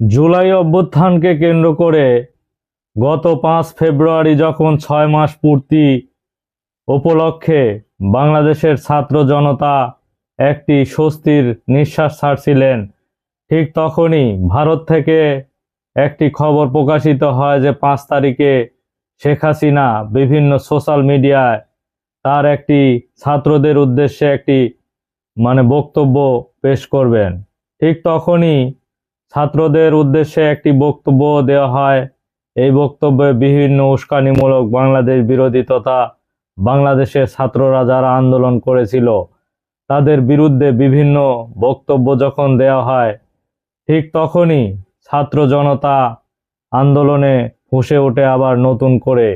জুলাই অভ্যুত্থানকে কেন্দ্র করে গত পাঁচ ফেব্রুয়ারি যখন ছয় মাস পূর্তি উপলক্ষে বাংলাদেশের ছাত্র জনতা একটি স্বস্তির নিঃশ্বাস ছাড়ছিলেন, ঠিক তখনই ভারত থেকে একটি খবর প্রকাশিত হয় যে পাঁচ তারিখে শেখ হাসিনা বিভিন্ন সোশ্যাল মিডিয়ায় তার একটি ছাত্রদের উদ্দেশ্যে একটি মানে বক্তব্য পেশ করবেন। ঠিক তখনই ছাত্রদের উদ্দেশ্যে একটি বক্তব্য দেওয়া হয়। এই বক্তব্যে বিভিন্ন উস্কানিমূলক বাংলাদেশ বিরোধী তথা বাংলাদেশের ছাত্ররা যারা আন্দোলন করেছিল, তাদের বিরুদ্ধে বিভিন্ন বক্তব্য যখন দেওয়া হয়, ঠিক তখনই ছাত্র জনতা আন্দোলনে ফুঁসে ওঠে আবার নতুন করে।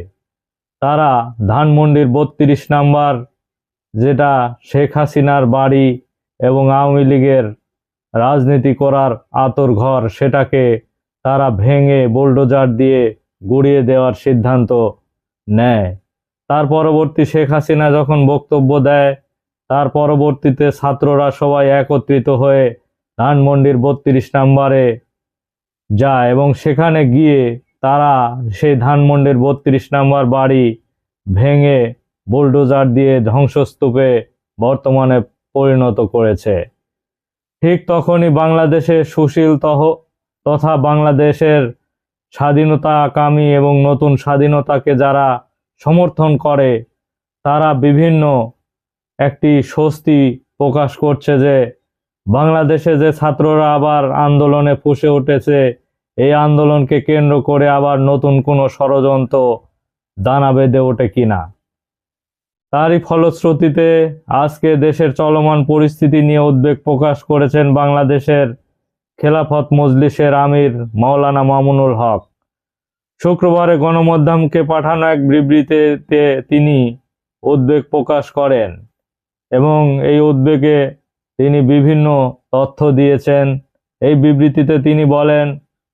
তারা ধানমন্ডির বত্রিশ নাম্বার, যেটা শেখ হাসিনার বাড়ি এবং আওয়ামী লীগের রাজনীতি করার আতর ঘর সেটাকে তারা ভেঙে বোল্ডোজার দিয়ে গুড়িয়ে দেওয়ার সিদ্ধান্ত নেয়। তার পরবর্তী শেখ হাসিনা যখন বক্তব্য দেয়, তার পরবর্তীতে ছাত্ররা সবাই একত্রিত হয়ে ধানমন্ডির বত্রিশ নাম্বারে যায় এবং সেখানে গিয়ে তারা সেই ধানমন্ডির বত্রিশ নাম্বার বাড়ি ভেঙে বুলডোজার দিয়ে ধ্বংসস্তূপে বর্তমানে পরিণত করেছে। ঠিক তখনই বাংলাদেশের সুশীল তহ তথা বাংলাদেশের স্বাধীনতা স্বাধীনতাকামী এবং নতুন স্বাধীনতাকে যারা সমর্থন করে, তারা বিভিন্ন একটি স্বস্তি প্রকাশ করছে যে বাংলাদেশে যে ছাত্ররা আবার আন্দোলনে ফুসে উঠেছে, এই আন্দোলনকে কেন্দ্র করে আবার নতুন কোনো ষড়যন্ত্র দানা বেঁধে ওঠে কিনা। তারই ফলশ্রুতিতে আজকে দেশের চলমান পরিস্থিতি নিয়ে উদ্বেগ প্রকাশ করেছেন বাংলাদেশের খেলাফত মজলিসের আমির মাওলানা মামুনুল হক। শুক্রবারে গণমাধ্যমকে পাঠানো এক বিবৃতিতে তিনি উদ্বেগ প্রকাশ করেন এবং এই উদ্বেগে তিনি বিভিন্ন তথ্য দিয়েছেন। এই বিবৃতিতে তিনি বলেন,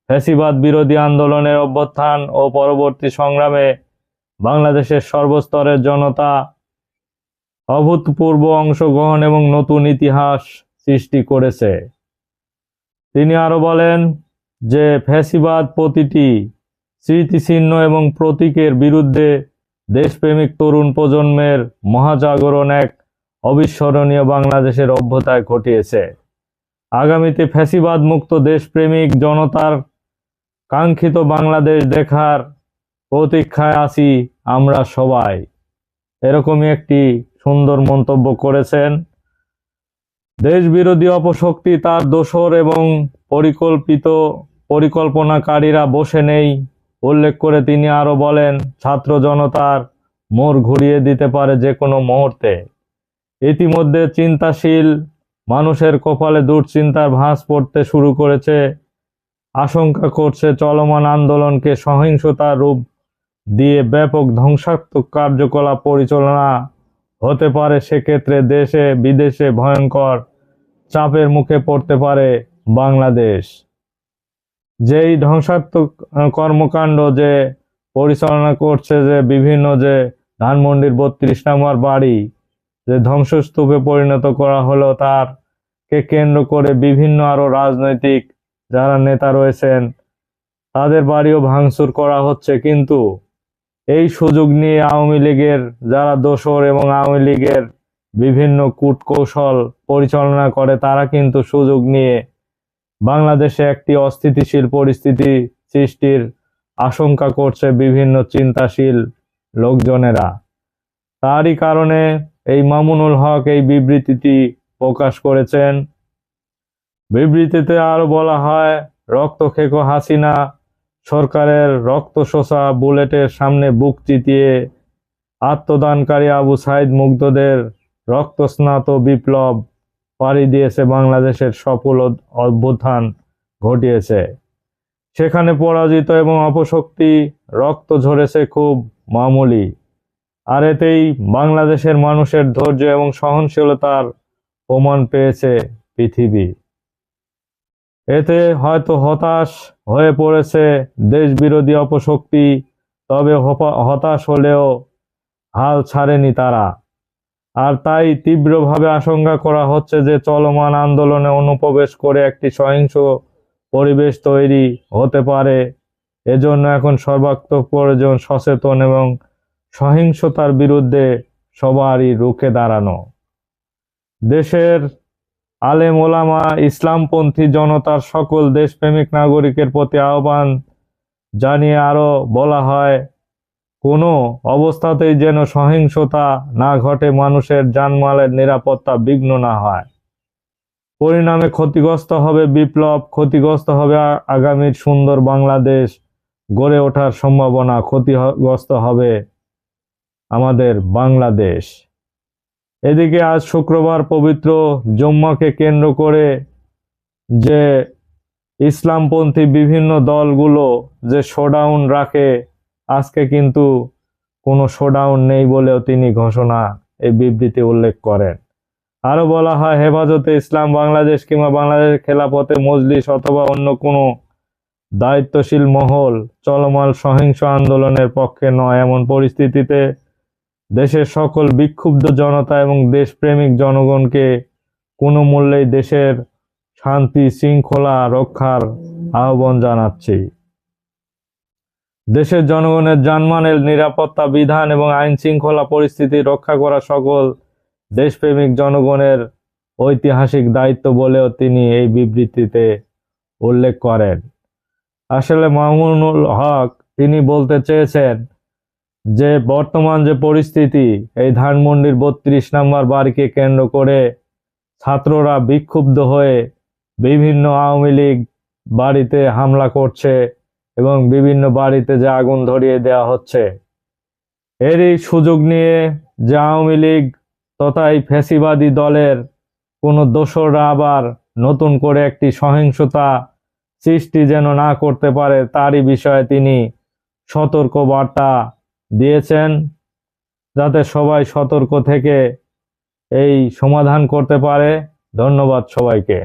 ফ্যাসিবাদ বিরোধী আন্দোলনের অভ্যুত্থান ও পরবর্তী সংগ্রামে বাংলাদেশের সর্বস্তরের জনতা অভূতপূর্ব অংশগ্রহণ এবং নতুন ইতিহাস সৃষ্টি করেছে। তিনি আরও বলেন যে, ফ্যাসিবাদ প্রতিটি স্মৃতিচিহ্ন এবং প্রতীকের বিরুদ্ধে দেশপ্রেমিক তরুণ প্রজন্মের মহাজাগরণ এক অবিস্মরণীয় বাংলাদেশের অভ্যতায় ঘটিয়েছে। আগামীতে ফ্যাসিবাদ মুক্ত দেশপ্রেমিক জনতার কাঙ্ক্ষিত বাংলাদেশ দেখার প্রতীক্ষায় আছি আমরা সবাই। এরকমই একটি সুন্দর মন্তব্য করেছেন। দেশ বিরোধী অপশক্তি তার দোসর এবং পরিকল্পিত পরিকল্পনাকারীরা বসে নেই, উল্লেখ করে তিনি আরও বলেন, ছাত্র জনতার মোড় ঘুরিয়ে দিতে পারে যে কোনো মুহূর্তে। ইতিমধ্যে চিন্তাশীল মানুষের কপালে দুশ্চিন্তার ভাঁজ পড়তে শুরু করেছে, আশঙ্কা করছে চলমান আন্দোলনকে সহিংসতার রূপ দিয়ে ব্যাপক ধ্বংসাত্মক কার্যকলাপ পরিচালনা হতে পারে সেক্ষেত্রে দেশে বিদেশে ভয়ঙ্কর চাপের মুখে পড়তে পারে বাংলাদেশ। যেই ধ্বংসাত্মক কর্মকাণ্ড যে পরিচালনা করছে যে বিভিন্ন যে ধানমন্ডির বত্রিশ নম্বর বাড়ি যে ধ্বংসস্তূপে পরিণত করা হলো তার কে কেন্দ্র করে বিভিন্ন আরও রাজনৈতিক যারা নেতা রয়েছেন, তাদের বাড়িও ভাঙচুর করা হচ্ছে। কিন্তু এই সুযোগ নিয়ে আওয়ামী লীগের যারা দোসর এবং আওয়ামী লীগের বিভিন্ন কূটকৌশল পরিচালনা করে, তারা কিন্তু সুযোগ নিয়ে বাংলাদেশে একটি অস্থিতিশীল পরিস্থিতি সৃষ্টির আশঙ্কা করছে বিভিন্ন চিন্তাশীল লোকজনেরা। তারই কারণে এই মামুনুল হক এই বিবৃতিটি প্রকাশ করেছেন। বিবৃতিতে আরও বলা হয় রক্ত খেকো হাসিনা সরকারের রক্ত শোষা বুলেটের সামনে বুক চিতিয়ে আত্মদানকারী আবু সাইদ মুগ্ধদের রক্তস্নাত বিপ্লব পাড়ি দিয়েছে বাংলাদেশের সফল অভ্যুত্থান ঘটিয়েছে। সেখানে পরাজিত এবং অপশক্তি রক্ত ঝরেছে খুব মামুলি। আর এতেই বাংলাদেশের মানুষের ধৈর্য এবং সহনশীলতার প্রমাণ পেয়েছে পৃথিবী। এতে হয়তো হতাশ হয়ে পড়েছে দেশ বিরোধী অপশক্তি, তবে হতাশ হলেও হাল ছাড়েনি তারা। আর তাই তীব্রভাবে আশঙ্কা করা হচ্ছে যে চলমান আন্দোলনে অনুপ্রবেশ করে একটি সহিংস পরিবেশ তৈরি হতে পারে। এজন্য এখন সর্বাত্মক প্রয়োজন সচেতন এবং সহিংসতার বিরুদ্ধে সবারই রুখে দাঁড়ানো। দেশের আলেম ওলামা, ইসলামপন্থী জনতার সকল দেশপ্রেমিক নাগরিকের প্রতি আহ্বান জানিয়ে আরও বলা হয়, কোনো অবস্থাতেই যেন সহিংসতা না ঘটে, মানুষের জানমালের নিরাপত্তা বিঘ্ন না হয়। পরিণামে ক্ষতিগ্রস্ত হবে বিপ্লব, ক্ষতিগ্রস্ত হবে আগামীর সুন্দর বাংলাদেশ, গড়ে ওঠার সম্ভাবনা ক্ষতিগ্রস্ত হবে আমাদের বাংলাদেশ। এদিকে আজ শুক্রবার পবিত্র জম্মাকে কেন্দ্র করে যে ইসলামপন্থী বিভিন্ন দলগুলো যে শোডাউন রাখে, আজকে কিন্তু কোনো শোডাউন নেই বলেও তিনি ঘোষণা এই বিবৃতি উল্লেখ করেন। আরও বলা হয়, হেফাজতে ইসলাম বাংলাদেশ কিংবা বাংলাদেশ খেলাপথে মজলিস অথবা অন্য কোনো দায়িত্বশীল মহল চলমান সহিংস আন্দোলনের পক্ষে নয়। এমন পরিস্থিতিতে দেশের সকল বিক্ষুব্ধ জনতা এবং দেশপ্রেমিক জনগণকে কোনো মূল্যেই দেশের শান্তি, শৃঙ্খলা রক্ষার আহ্বান জানাচ্ছি। দেশের জনগণের জানমালের নিরাপত্তা বিধান এবং আইন শৃঙ্খলা পরিস্থিতি রক্ষা করা সকল দেশপ্রেমিক জনগণের ঐতিহাসিক দায়িত্ব বলেও তিনি এই বিবৃতিতে উল্লেখ করেন। আসলে মামুনুল হক তিনি বলতে চেয়েছেন যে বর্তমান যে পরিস্থিতি, এই ধানমন্ডির বত্রিশ নম্বর বাড়িকে কেন্দ্র করে ছাত্ররা বিক্ষুব্ধ হয়ে বিভিন্ন আওয়ামী লীগ বাড়িতে হামলা করছে এবং বিভিন্ন বাড়িতে যে আগুন ধরিয়ে দেওয়া হচ্ছে। এরই সুযোগ নিয়ে যে আওয়ামী লীগ তথা এই ফ্যাসিবাদী দলের কোনো দোসররা আবার নতুন করে একটি সহিংসতা সৃষ্টি যেন না করতে পারে, তারই বিষয়ে তিনি সতর্ক বার্তা দিয়েছেন যাতে সবাই সতর্ক থেকে এই সমাধান করতে পারে। ধন্যবাদ সবাইকে।